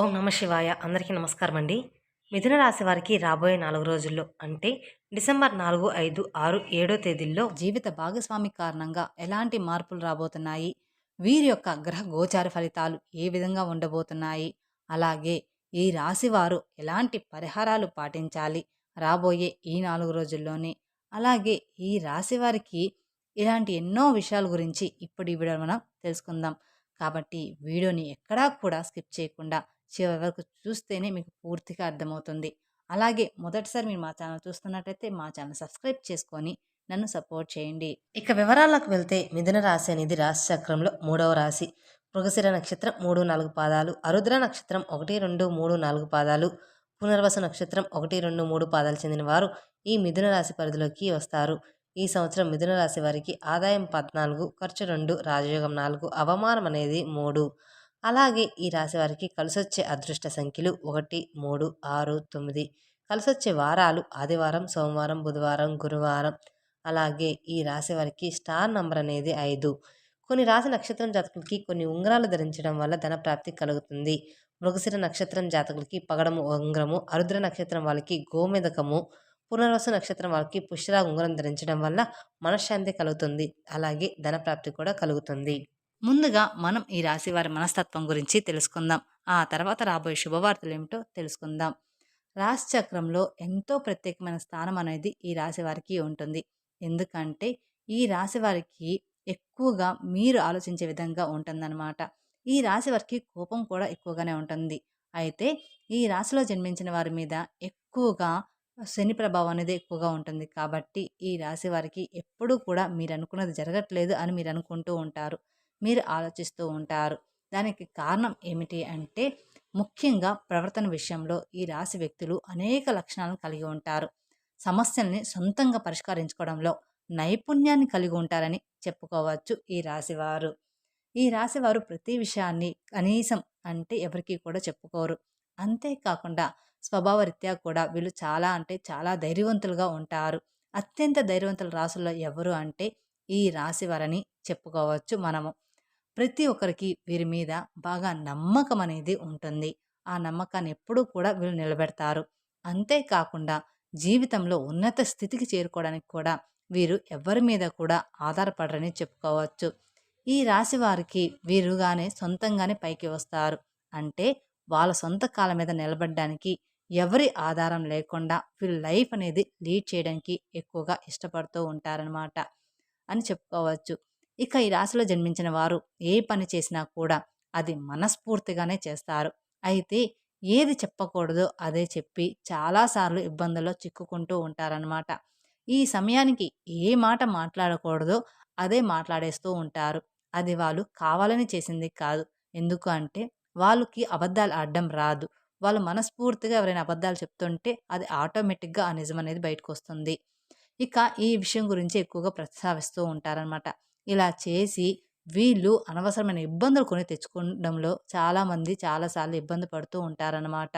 ఓం నమ శివాయ. అందరికీ నమస్కారం అండి. మిథున రాశి వారికి రాబోయే నాలుగు రోజుల్లో అంటే డిసెంబర్ నాలుగు ఐదు ఆరు ఏడో తేదీల్లో జీవిత భాగస్వామి కారణంగా ఎలాంటి మార్పులు రాబోతున్నాయి? వీరి యొక్క గ్రహ గోచార ఫలితాలు ఏ విధంగా ఉండబోతున్నాయి? అలాగే ఈ రాశి వారు ఎలాంటి పరిహారాలు పాటించాలి రాబోయే ఈ నాలుగు రోజుల్లోనే? అలాగే ఈ రాశి వారికి ఇలాంటి ఎన్నో విషయాల గురించి ఇప్పుడు ఈ వీడియో మనం తెలుసుకుందాం. కాబట్టి వీడియోని ఎక్కడా కూడా స్కిప్ చేయకుండా చివరి వరకు చూస్తేనే మీకు పూర్తిగా అర్థమవుతుంది. అలాగే మొదటిసారి మీరు మా ఛానల్ చూస్తున్నట్టయితే మా ఛానల్ సబ్స్క్రైబ్ చేసుకొని నన్ను సపోర్ట్ చేయండి. ఇక వివరాలకు వెళ్తే మిథున రాశి అనేది రాశి చక్రంలో మూడవ రాశి. మృగశిర నక్షత్రం మూడు నాలుగు పాదాలు అరుద్ర నక్షత్రం ఒకటి రెండు మూడు నాలుగు పాదాలు పునర్వస నక్షత్రం ఒకటి రెండు మూడు పాదాలు చెందిన వారు ఈ మిథున రాశి పరిధిలోకి వస్తారు. ఈ సంవత్సరం మిథున రాశి వారికి ఆదాయం పద్నాలుగు ఖర్చు రెండు రాజయోగం నాలుగు అవమానం అనేది మూడు. అలాగే ఈ రాశి వారికి కలిసొచ్చే అదృష్ట సంఖ్యలు ఒకటి మూడు ఆరు తొమ్మిది. కలిసొచ్చే వారాలు ఆదివారం సోమవారం బుధవారం గురువారం. అలాగే ఈ రాశి వారికి స్టార్ నంబర్ అనేది ఐదు. కొన్ని రాశి నక్షత్రం జాతకులకి కొన్ని ఉంగరాలు ధరించడం వల్ల ధన ప్రాప్తి కలుగుతుంది. మృగశిర నక్షత్రం జాతకులకి పగడము ఉంగరము. అరుద్ర నక్షత్రం వాళ్ళకి గోమెదకము పునర్వస నక్షత్రం వాళ్ళకి పుష్యరా ఉంగరం ధరించడం వల్ల మనశ్శాంతి కలుగుతుంది. అలాగే ధన ప్రాప్తి కూడా కలుగుతుంది. ముందుగా మనం ఈ రాశి వారి మనస్తత్వం గురించి తెలుసుకుందాం. ఆ తర్వాత రాబోయే శుభవార్తలు ఏమిటో తెలుసుకుందాం. రాశి చక్రంలో ఎంతో ప్రత్యేకమైన స్థానం అనేది ఈ రాశి వారికి ఉంటుంది. ఎందుకంటే ఈ రాశి వారికి ఎక్కువగా మీరు ఆలోచించే విధంగా ఉంటుందన్నమాట. ఈ రాశి వారికి కోపం కూడా ఎక్కువగానే ఉంటుంది. అయితే ఈ రాశిలో జన్మించిన వారి మీద ఎక్కువగా శని ప్రభావం అనేది ఎక్కువగా ఉంటుంది. కాబట్టి ఈ రాశి వారికి ఎప్పుడూ కూడా మీరు అనుకున్నది జరగట్లేదు అని మీరు అనుకుంటూ ఉంటారు. మీరు ఆలోచిస్తూ ఉంటారు. దానికి కారణం ఏమిటి అంటే ముఖ్యంగా ప్రవర్తన విషయంలో ఈ రాశి వ్యక్తులు అనేక లక్షణాలను కలిగి ఉంటారు. సమస్యల్ని సొంతంగా పరిష్కరించుకోవడంలో నైపుణ్యాన్ని కలిగి ఉంటారని చెప్పుకోవచ్చు ఈ రాశివారు. ఈ రాశివారు ప్రతి విషయాన్ని కనీసం అంటే ఎవరికీ కూడా చెప్పుకోరు. అంతేకాకుండా స్వభావరీత్యా కూడా వీళ్ళు చాలా అంటే చాలా ధైర్యవంతులుగా ఉంటారు. అత్యంత ధైర్యవంతుల రాసుల్లో ఎవరు అంటే ఈ రాశివారని చెప్పుకోవచ్చు మనము. ప్రతి ఒక్కరికి వీరి మీద బాగా నమ్మకం అనేది ఉంటుంది. ఆ నమ్మకాన్ని ఎప్పుడూ కూడా వీళ్ళు నిలబెడతారు. అంతేకాకుండా జీవితంలో ఉన్నత స్థితికి చేరుకోవడానికి కూడా వీరు ఎవరి మీద కూడా ఆధారపడరని చెప్పుకోవచ్చు. ఈ రాశి వారికి వీరుగానే సొంతంగానే పైకి వస్తారు. అంటే వాళ్ళ సొంత కాళ్ళ మీద నిలబడడానికి ఎవరి ఆధారం లేకుండా వీళ్ళ లైఫ్ అనేది లీడ్ చేయడానికి ఎక్కువగా ఇష్టపడుతూ ఉంటారనమాట అని చెప్పుకోవచ్చు. ఇక ఈ రాశిలో జన్మించిన వారు ఏ పని చేసినా కూడా అది మనస్ఫూర్తిగానే చేస్తారు. అయితే ఏది చెప్పకూడదో అదే చెప్పి చాలాసార్లు ఇబ్బందుల్లో చిక్కుకుంటూ ఉంటారనమాట ఈ సమయానికి ఏ మాట మాట్లాడకూడదో అదే మాట్లాడేస్తూ ఉంటారు. అది వాళ్ళు కావాలని చేసింది కాదు. ఎందుకు అంటే వాళ్ళకి అబద్ధాలు ఆడడం రాదు. వాళ్ళు మనస్ఫూర్తిగా ఎవరైనా అబద్ధాలు చెప్తుంటే అది ఆటోమేటిక్గా ఆ నిజం అనేది బయటకు వస్తుంది ఇక ఈ విషయం గురించి ఎక్కువగా ప్రస్తావిస్తూ ఉంటారనమాట ఇలా చేసి వీళ్ళు అనవసరమైన ఇబ్బందులు కొని తెచ్చుకోవడంలో చాలామంది చాలాసార్లు ఇబ్బంది పడుతూ ఉంటారనమాట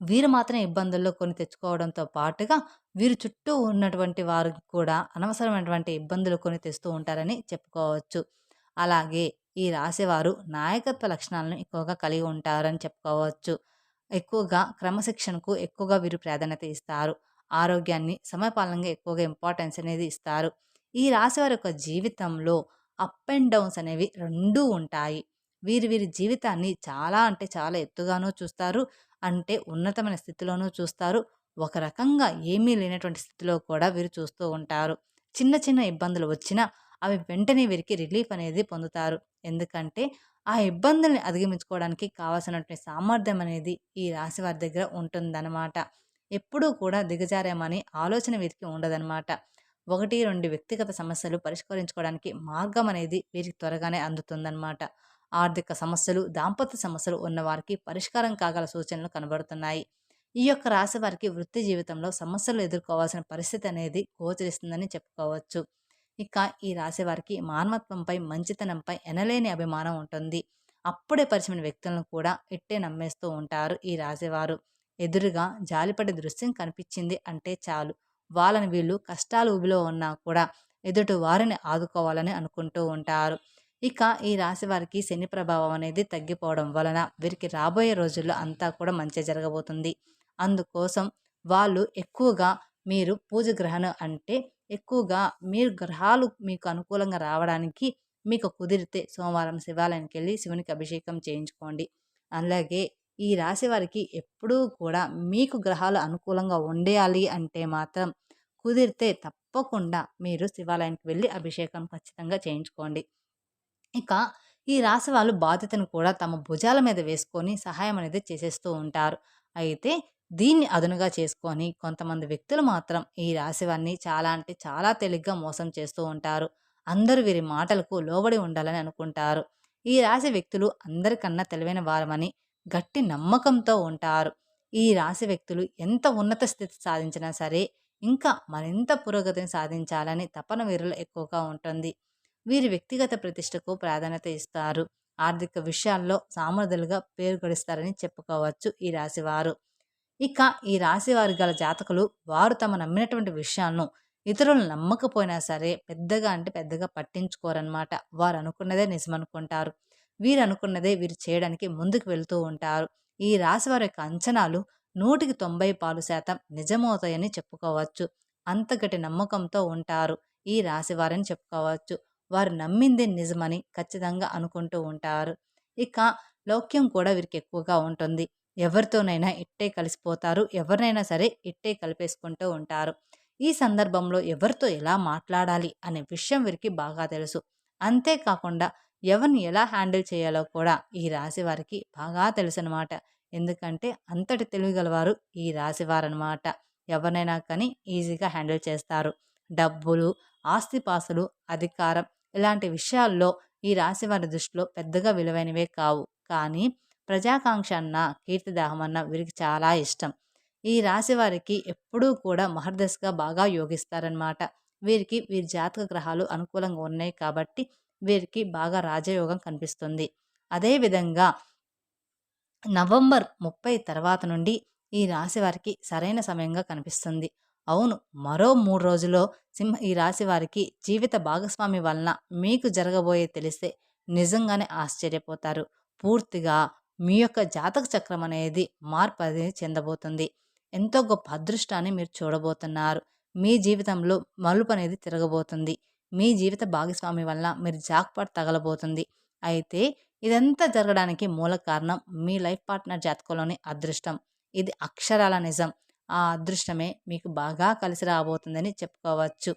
వీరు మాత్రం ఇబ్బందుల్లో కొని తెచ్చుకోవడంతో పాటుగా వీరు చుట్టూ ఉన్నటువంటి వారికి కూడా అనవసరమైనటువంటి ఇబ్బందులు కొని తెస్తూ ఉంటారని చెప్పుకోవచ్చు. అలాగే ఈ రాశివారు నాయకత్వ లక్షణాలను ఎక్కువగా కలిగి ఉంటారని చెప్పుకోవచ్చు. ఎక్కువగా క్రమశిక్షణకు ఎక్కువగా వీరు ప్రాధాన్యత ఇస్తారు. ఆరోగ్యాన్ని సమయపాలనంగా ఎక్కువగా ఇంపార్టెన్స్ అనేది ఇస్తారు. ఈ రాశి వారి యొక్క జీవితంలో అప్ అండ్ డౌన్స్ అనేవి రెండూ ఉంటాయి. వీరి వీరి జీవితాన్ని చాలా అంటే చాలా ఎత్తుగానూ చూస్తారు. అంటే ఉన్నతమైన స్థితిలోనూ చూస్తారు. ఒక రకంగా ఏమీ లేనటువంటి స్థితిలో కూడా వీరు చూస్తూ ఉంటారు. చిన్న చిన్న ఇబ్బందులు వచ్చినా అవి వెంటనే వీరికి రిలీఫ్ అనేది పొందుతారు. ఎందుకంటే ఆ ఇబ్బందుల్ని అధిగమించుకోవడానికి కావాల్సినటువంటి సామర్థ్యం అనేది ఈ రాశి వారి దగ్గర ఉంటుందన్నమాట. ఎప్పుడూ కూడా దిగజారామని ఆలోచన వీరికి ఉండదన్నమాట. ఒకటి రెండు వ్యక్తిగత సమస్యలు పరిష్కరించుకోవడానికి మార్గం అనేది వీరికి త్వరగానే అందుతుందన్నమాట. ఆర్థిక సమస్యలు దాంపత్య సమస్యలు ఉన్న వారికి పరిష్కారం కాగల సూచనలు కనబడుతున్నాయి. ఈ యొక్క రాశి వారికి వృత్తి జీవితంలో సమస్యలు ఎదుర్కోవాల్సిన పరిస్థితి అనేది గోచరిస్తుందని చెప్పుకోవచ్చు. ఇక ఈ రాశి వారికి మానవత్వంపై మంచితనంపై ఎనలేని అభిమానం ఉంటుంది. అప్పుడే పరిచయమైన వ్యక్తులను కూడా ఇట్టే నమ్మేస్తూ ఉంటారు ఈ రాశివారు ఎదురుగా జాలిపడే దృశ్యం కనిపించింది అంటే చాలు. వాళ్ళని వీళ్ళు కష్టాలు ఊబిలో ఉన్నా కూడా ఎదుటి వారిని ఆదుకోవాలని అనుకుంటూ ఉంటారు. ఇక ఈ రాశి వారికి శని ప్రభావం అనేది తగ్గిపోవడం వలన వీరికి రాబోయే రోజుల్లో అంతా కూడా మంచి జరగబోతుంది. అందుకోసం వాళ్ళు ఎక్కువగా మీరు పూజ గ్రహణం అంటే ఎక్కువగా మీరు గ్రహాలు మీకు అనుకూలంగా రావడానికి మీకు కుదిరితే సోమవారం శివాలయానికి వెళ్ళి శివునికి అభిషేకం చేయించుకోండి. అలాగే ఈ రాశి వారికి ఎప్పుడూ కూడా మీకు గ్రహాలు అనుకూలంగా ఉండేయాలి అంటే మాత్రం కుదిరితే తప్పకుండా మీరు శివాలయానికి వెళ్ళి అభిషేకం ఖచ్చితంగా చేయించుకోండి. ఇక ఈ రాశి వాళ్ళు బాధ్యతను కూడా తమ భుజాల మీద వేసుకొని సహాయం అనేది చేసేస్తూ ఉంటారు. అయితే దీన్ని అదునుగా చేసుకొని కొంతమంది వ్యక్తులు మాత్రం ఈ రాశి వారిని చాలా అంటే చాలా తేలిగ్గా మోసం చేస్తూ ఉంటారు. అందరూ వీరి మాటలకు లోబడి ఉండాలని అనుకుంటారు. ఈ రాశి వ్యక్తులు అందరికన్నా తెలివైన వారమని గట్టి నమ్మకంతో ఉంటారు. ఈ రాశి వ్యక్తులు ఎంత ఉన్నత స్థితి సాధించినా సరే ఇంకా మరింత పురోగతిని సాధించాలని తపన వీరులు ఎక్కువగా ఉంటుంది. వీరి వ్యక్తిగత ప్రతిష్టకు ప్రాధాన్యత ఇస్తారు. ఆర్థిక విషయాల్లో సామర్థ్యులుగా పేరు గడిస్తారని చెప్పుకోవచ్చు ఈ రాశివారు. ఇక ఈ రాశి వారి గల జాతకులు వారు తమ నమ్మినటువంటి విషయాలను ఇతరులు నమ్మకపోయినా సరే పెద్దగా అంటే పెద్దగా పట్టించుకోరనమాట వారు అనుకున్నదే నిజమనుకుంటారు. వీరు అనుకున్నదే వీరు చేయడానికి ముందుకు వెళుతూ ఉంటారు. ఈ రాశి వారి యొక్క అంచనాలు నూటికి తొంభై పాలు శాతం నిజమవుతాయని చెప్పుకోవచ్చు. అంతగటి నమ్మకంతో ఉంటారు ఈ రాశి వారని చెప్పుకోవచ్చు. వారు నమ్మింది నిజమని ఖచ్చితంగా అనుకుంటూ ఉంటారు. ఇక లౌక్యం కూడా వీరికి ఎక్కువగా ఉంటుంది. ఎవరితోనైనా ఇట్టే కలిసిపోతారు. ఎవరినైనా సరే ఇట్టే కలిపేసుకుంటూ ఉంటారు. ఈ సందర్భంలో ఎవరితో ఎలా మాట్లాడాలి అనే విషయం వీరికి బాగా తెలుసు. అంతేకాకుండా ఎవరిని ఎలా హ్యాండిల్ చేయాలో కూడా ఈ రాశి వారికి బాగా తెలుసు అనమాట ఎందుకంటే అంతటి తెలివిగలవారు ఈ రాశివారనమాట ఎవరినైనా కానీ ఈజీగా హ్యాండిల్ చేస్తారు. డబ్బులు ఆస్తిపాసులు అధికారం ఇలాంటి విషయాల్లో ఈ రాశి వారి దృష్టిలో పెద్దగా విలువైనవే కావు. కానీ ప్రజాకాంక్ష అన్న కీర్తిదాహం అన్న వీరికి చాలా ఇష్టం. ఈ రాశి వారికి ఎప్పుడూ కూడా మహర్దశగా బాగా యోగిస్తారనమాట వీరికి వీరి జాతక గ్రహాలు అనుకూలంగా ఉన్నాయి కాబట్టి వీరికి బాగా రాజయోగం కనిపిస్తుంది. అదేవిధంగా నవంబర్ ముప్పై తర్వాత నుండి ఈ రాశి వారికి సరైన సమయంగా కనిపిస్తుంది. అవును మరో మూడు రోజుల్లో సింహ ఈ రాశి వారికి జీవిత భాగస్వామి వలన మీకు జరగబోయే తెలిస్తే నిజంగానే ఆశ్చర్యపోతారు. పూర్తిగా మీ యొక్క జాతక చక్రం అనేది మార్పు అనేది చెందబోతుంది. ఎంతో గొప్ప అదృష్టాన్ని మీరు చూడబోతున్నారు. మీ జీవితంలో మలుపు అనేది తిరగబోతుంది. మీ జీవిత భాగస్వామి వల్ల మీరు జాక్పాట్ తగలబోతుంది. అయితే ఇదంతా జరగడానికి మూల కారణం మీ లైఫ్ పార్ట్నర్ జాతకంలోని అదృష్టం. ఇది అక్షరాల నిజం. ఆ అదృష్టమే మీకు బాగా కలిసి రాబోతుందని చెప్పుకోవచ్చు.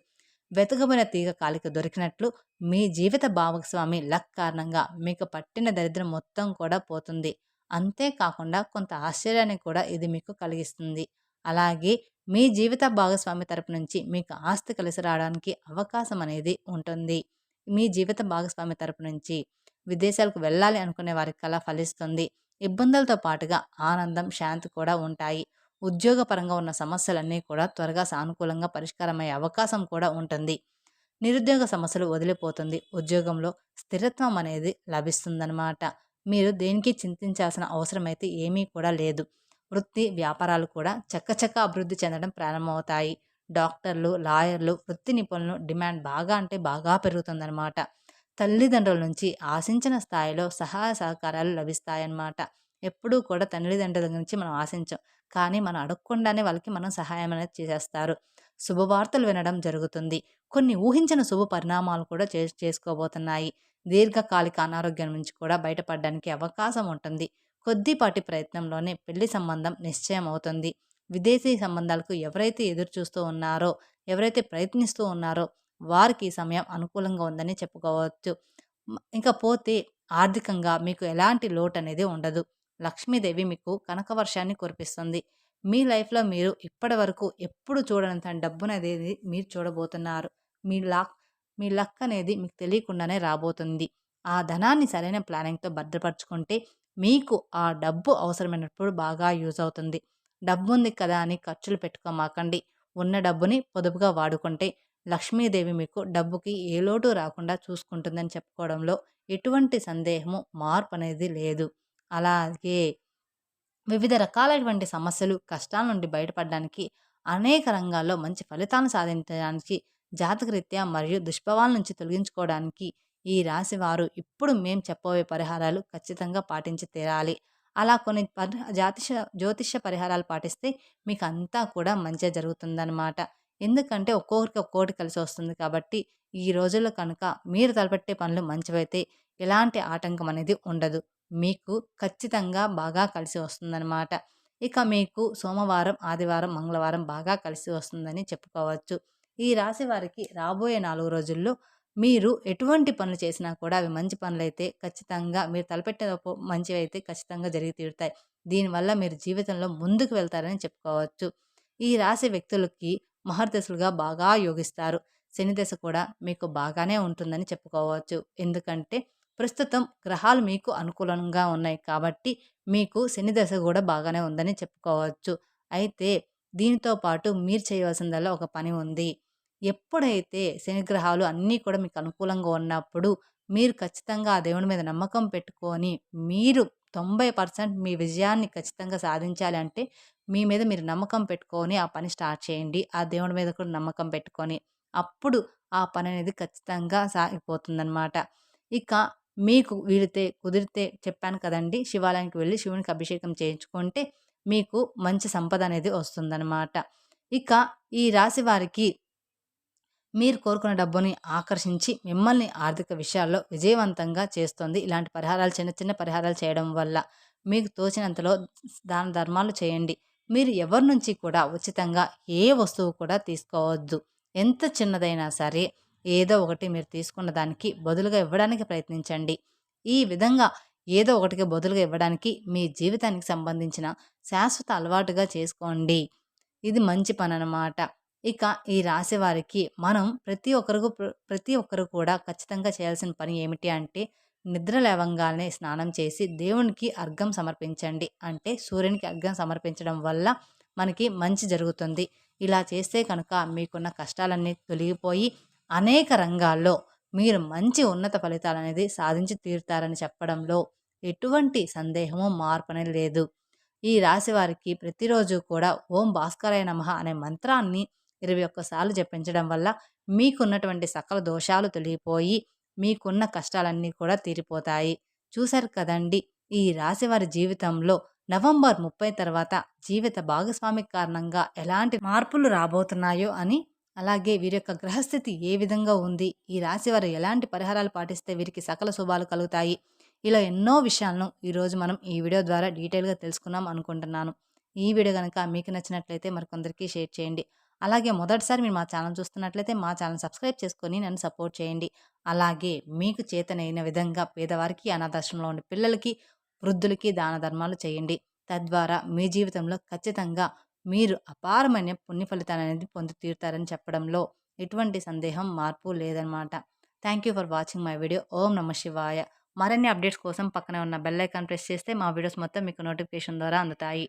వెతకబడిన తీగ కాలికి దొరికినట్లు మీ జీవిత భాగస్వామి లక్ కారణంగా మీకు పట్టిన దరిద్రం మొత్తం కూడా పోతుంది. అంతేకాకుండా కొంత ఆశ్చర్యాన్ని కూడా ఇది మీకు కలిగిస్తుంది. అలాగే మీ జీవిత భాగస్వామి తరపు నుంచి మీకు ఆస్తి కలిసి రావడానికి అవకాశం అనేది ఉంటుంది. మీ జీవిత భాగస్వామి తరపు నుంచి విదేశాలకు వెళ్ళాలి అనుకునే వారికి కళ ఫలిస్తుంది. ఇబ్బందులతో పాటుగా ఆనందం శాంతి కూడా ఉంటాయి. ఉద్యోగపరంగా ఉన్న సమస్యలన్నీ కూడా త్వరగా సానుకూలంగా పరిష్కారమయ్యే అవకాశం కూడా ఉంటుంది. నిరుద్యోగ సమస్యలు వదిలిపోతుంది. ఉద్యోగంలో స్థిరత్వం అనేది లభిస్తుందన్నమాట. మీరు దేనికి చింతించాల్సిన అవసరం అయితే ఏమీ కూడా లేదు. వృత్తి వ్యాపారాలు కూడా చక్కచక్క అభివృద్ధి చెందడం ప్రారంభమవుతాయి. డాక్టర్లు లాయర్లు వృత్తి నిపుణులు డిమాండ్ బాగా అంటే బాగా పెరుగుతుందన్నమాట. తల్లిదండ్రుల నుంచి ఆశించిన స్థాయిలో సహాయ సహకారాలు లభిస్తాయన్నమాట. ఎప్పుడూ కూడా తల్లిదండ్రుల నుంచి మనం ఆశించాం. కానీ మనం అడగకుండానే వాళ్ళకి మనం సహాయం అనేది చేసేస్తారు. శుభవార్తలు వినడం జరుగుతుంది. కొన్ని ఊహించిన శుభ పరిణామాలు కూడా చే చేసుకోబోతున్నాయి. దీర్ఘకాలిక అనారోగ్యం నుంచి కూడా బయటపడడానికి అవకాశం ఉంటుంది. కొద్దిపాటి ప్రయత్నంలోనే పెళ్ళి సంబంధం నిశ్చయం అవుతుంది విదేశీ సంబంధాలకు ఎవరైతే ఎదురు చూస్తూ ఉన్నారో ఎవరైతే ప్రయత్నిస్తూ ఉన్నారో వారికి సమయం అనుకూలంగా ఉందని చెప్పుకోవచ్చు. ఇంకా పోతే ఆర్థికంగా మీకు ఎలాంటి లోటు అనేది ఉండదు. లక్ష్మీదేవి మీకు కనక వర్షాన్ని కురిపిస్తుంది. మీ లైఫ్లో మీరు ఇప్పటి వరకు ఎప్పుడు చూడనంత డబ్బును అనేది మీరు చూడబోతున్నారు. మీ లక్ మీ లక్ అనేది మీకు తెలియకుండానే రాబోతుంది. ఆ ధనాన్ని సరైన ప్లానింగ్తో భద్రపరచుకుంటే మీకు ఆ డబ్బు అవసరమైనప్పుడు బాగా యూజ్ అవుతుంది. డబ్బు ఉంది కదా అని ఖర్చులు పెట్టుకోమాకండి. ఉన్న డబ్బుని పొదుపుగా వాడుకుంటే లక్ష్మీదేవి మీకు డబ్బుకి ఏ లోటు రాకుండా చూసుకుంటుందని చెప్పుకోవడంలో ఎటువంటి సందేహము మార్పు అనేది లేదు. అలాగే వివిధ రకాలైనటువంటి సమస్యలు కష్టాల నుండి బయటపడడానికి అనేక రంగాల్లో మంచి ఫలితాలను సాధించడానికి జాతకరీత్యా మరియు దుష్ప్రభావాల నుంచి తొలగించుకోవడానికి ఈ రాశి వారు ఇప్పుడు మేము చెప్పబోయే పరిహారాలు ఖచ్చితంగా పాటించి తీరాలి. అలా కొన్ని జ్యోతిష జ్యోతిష జ్యోతిష్య పరిహారాలు పాటిస్తే మీకు అంతా కూడా మంచిగా జరుగుతుందన్నమాట. ఎందుకంటే ఒక్కొక్కరికి ఒక్కొక్కటి కలిసి వస్తుంది కాబట్టి ఈ రోజుల్లో కనుక మీరు తలపెట్టే పనులు మంచివైతే ఎలాంటి ఆటంకం అనేది ఉండదు. మీకు ఖచ్చితంగా బాగా కలిసి వస్తుందన్నమాట. ఇక మీకు సోమవారం ఆదివారం మంగళవారం బాగా కలిసి వస్తుందని చెప్పుకోవచ్చు. ఈ రాశి వారికి రాబోయే నాలుగు రోజుల్లో మీరు ఎటువంటి పనులు చేసినా కూడా అవి మంచి పనులైతే ఖచ్చితంగా మీరు తలపెట్టిన ప- మంచివైతే ఖచ్చితంగా జరిగి తీరుతాయి. దీనివల్ల మీరు జీవితంలో ముందుకు వెళ్తారని చెప్పుకోవచ్చు. ఈ రాశి వ్యక్తులకి మహర్దశలుగా బాగా యోగిస్తారు. శని దశ కూడా మీకు బాగానే ఉంటుందని చెప్పుకోవచ్చు. ఎందుకంటే ప్రస్తుతం గ్రహాలు మీకు అనుకూలంగా ఉన్నాయి కాబట్టి మీకు శని దశ కూడా బాగానే ఉందని చెప్పుకోవచ్చు. అయితే దీనితో పాటు మీరు చేయవలసిందల్లా ఒక పని ఉంది. ఎప్పుడైతే శనిగ్రహాలు అన్నీ కూడా మీకు అనుకూలంగా ఉన్నప్పుడు మీరు ఖచ్చితంగా ఆ దేవుని మీద నమ్మకం పెట్టుకొని మీరు తొంభై పర్సెంట్ మీ విజయాన్ని ఖచ్చితంగా సాధించాలి అంటే మీ మీద మీరు నమ్మకం పెట్టుకొని ఆ పని స్టార్ట్ చేయండి. ఆ దేవుడి మీద కూడా నమ్మకం పెట్టుకొని అప్పుడు ఆ పని అనేది ఖచ్చితంగా సాగిపోతుందన్నమాట. ఇక మీకు వీలితే కుదిరితే చెప్పాను కదండి శివాలయానికి వెళ్ళి శివునికి అభిషేకం చేయించుకుంటే మీకు మంచి సంపద అనేది వస్తుందన్నమాట. ఇక ఈ రాశి వారికి మీరు కోరుకున్న డబ్బుని ఆకర్షించి మిమ్మల్ని ఆర్థిక విషయాల్లో విజయవంతంగా చేస్తుంది. ఇలాంటి పరిహారాలు చిన్న చిన్న పరిహారాలు చేయడం వల్ల మీకు తోచినంతలో దాన ధర్మాలు చేయండి. మీరు ఎవరి నుంచి కూడా ఉచితంగా ఏ వస్తువు కూడా తీసుకోవద్దు. ఎంత చిన్నదైనా సరే ఏదో ఒకటి మీరు తీసుకున్న దానికి బదులుగా ఇవ్వడానికి ప్రయత్నించండి. ఈ విధంగా ఏదో ఒకటికి బదులుగా ఇవ్వడానికి మీ జీవితానికి సంబంధించిన శాశ్వత అలవాటుగా చేసుకోండి. ఇది మంచి పని అన్నమాట ఇక ఈ రాశి వారికి మనం ప్రతి ఒక్కరికి ప్ర- ప్రతి ఒక్కరు కూడా ఖచ్చితంగా చేయాల్సిన పని ఏమిటి అంటే నిద్ర లేవంగానే స్నానం చేసి దేవునికి అర్ఘం సమర్పించండి. అంటే సూర్యునికి అర్ఘం సమర్పించడం వల్ల మనకి మంచి జరుగుతుంది. ఇలా చేస్తే కనుక మీకున్న కష్టాలన్నీ తొలగిపోయి అనేక రంగాల్లో మీరు మంచి ఉన్నత ఫలితాలు అనేది సాధించి తీరుతారని చెప్పడంలో ఎటువంటి సందేహము మార్పనే లేదు. ఈ రాశి వారికి ప్రతిరోజు కూడా ఓం భాస్కరాయ నమః అనే మంత్రాన్ని ఇరవై ఒక్కసార్లు జపించడం వల్ల మీకున్నటువంటి సకల దోషాలు తొలగిపోయి మీకున్న కష్టాలన్నీ కూడా తీరిపోతాయి. చూశారు కదండి ఈ రాశివారి జీవితంలో నవంబర్ ముప్పై తర్వాత జీవిత భాగస్వామి కారణంగా ఎలాంటి మార్పులు రాబోతున్నాయో అని అలాగే వీరి యొక్క గ్రహస్థితి ఏ విధంగా ఉంది ఈ రాశి వారు ఎలాంటి పరిహారాలు పాటిస్తే వీరికి సకల శుభాలు కలుగుతాయి ఇలా ఎన్నో విషయాలను ఈరోజు మనం ఈ వీడియో ద్వారా డీటెయిల్గా తెలుసుకుందాం అనుకుంటున్నాను. ఈ వీడియో కనుక మీకు నచ్చినట్లయితే మరికొందరికి షేర్ చేయండి. అలాగే మొదటిసారి మీరు మా ఛానల్ చూస్తున్నట్లయితే మా ఛానల్ సబ్స్క్రైబ్ చేసుకొని నన్ను సపోర్ట్ చేయండి. అలాగే మీకు చేతనైన విధంగా పేదవారికి అనాథాశ్రమంలో ఉండే పిల్లలకి వృద్ధులకి దాన ధర్మాలు చేయండి. తద్వారా మీ జీవితంలో ఖచ్చితంగా మీరు అపారమైన పుణ్య ఫలితాలు అనేది పొంది తీరుతారని చెప్పడంలో ఎటువంటి సందేహం మార్పు లేదనమాట thank you for watching my video ఓం నమ శివాయ. మరిన్ని అప్డేట్స్ కోసం పక్కనే ఉన్న బెల్ ఐకాన్ ప్రెస్ చేస్తే మా వీడియోస్ మొత్తం మీకు నోటిఫికేషన్ ద్వారా అందుతాయి.